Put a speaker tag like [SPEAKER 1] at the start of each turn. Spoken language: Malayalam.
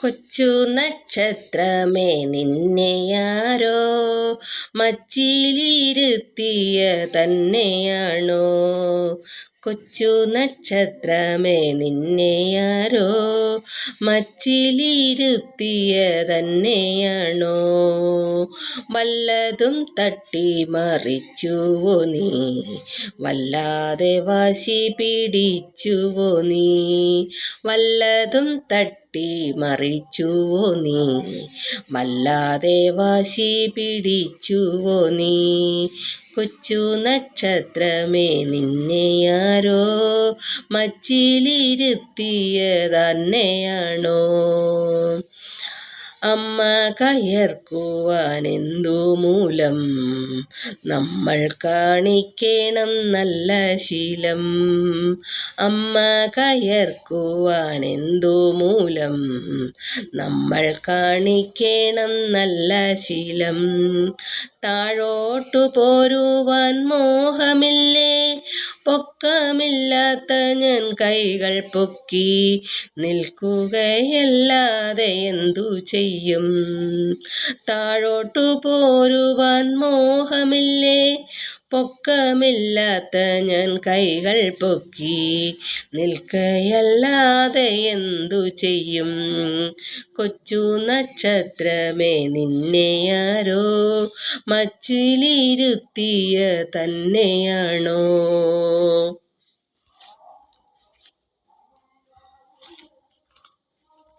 [SPEAKER 1] കൊച്ചു നക്ഷത്രമേ നിന്നെയാരോ മച്ചിലിരുത്തിയ തന്നെയാണോ? കൊച്ചു നക്ഷത്രമേ നിന്നെയാരോ മച്ചിലിരുത്തിയ തന്നെയാണോ? വല്ലതും തട്ടി മറിച്ചുവോ നീ? വല്ലാതെ വാശി പിടിച്ചുവോ നീ? വല്ലതും തട്ടി മറിച്ചുവോ നീ? വല്ലാതെ വാശി പിടിച്ചുവോ നീ? കൊച്ചു നക്ഷത്രമേ നിന്നെയാരോ മച്ചിലിരുത്തിയ തന്നെയാണോ അമ്മ കയർക്കുവാനെന്തു മൂലം നമ്മൾ കാണിക്കണം നല്ല ശീലം. അമ്മ കയർക്കുവാനെന്തു മൂലം നമ്മൾ കാണിക്കണം നല്ല ശീലം. താഴോട്ടു പോരുവാൻ മോഹമില്ലേ? പൊക്കമില്ലാത്ത ഞാൻ കൈകൾ പൊക്കി നിൽക്കുകയല്ലാതെ എന്തു ചെയ്യും? താഴോട്ടു പോരുവാൻ മോഹമില്ലേ? പൊക്കമില്ലാത്ത ഞാൻ കൈകൾ പൊക്കി നിൽക്കയല്ലാതെ എന്തു ചെയ്യും? കൊച്ചു നക്ഷത്രമേ നിന്നെയാരോ മച്ചിലിരുത്തിയ തന്നെയാണോ?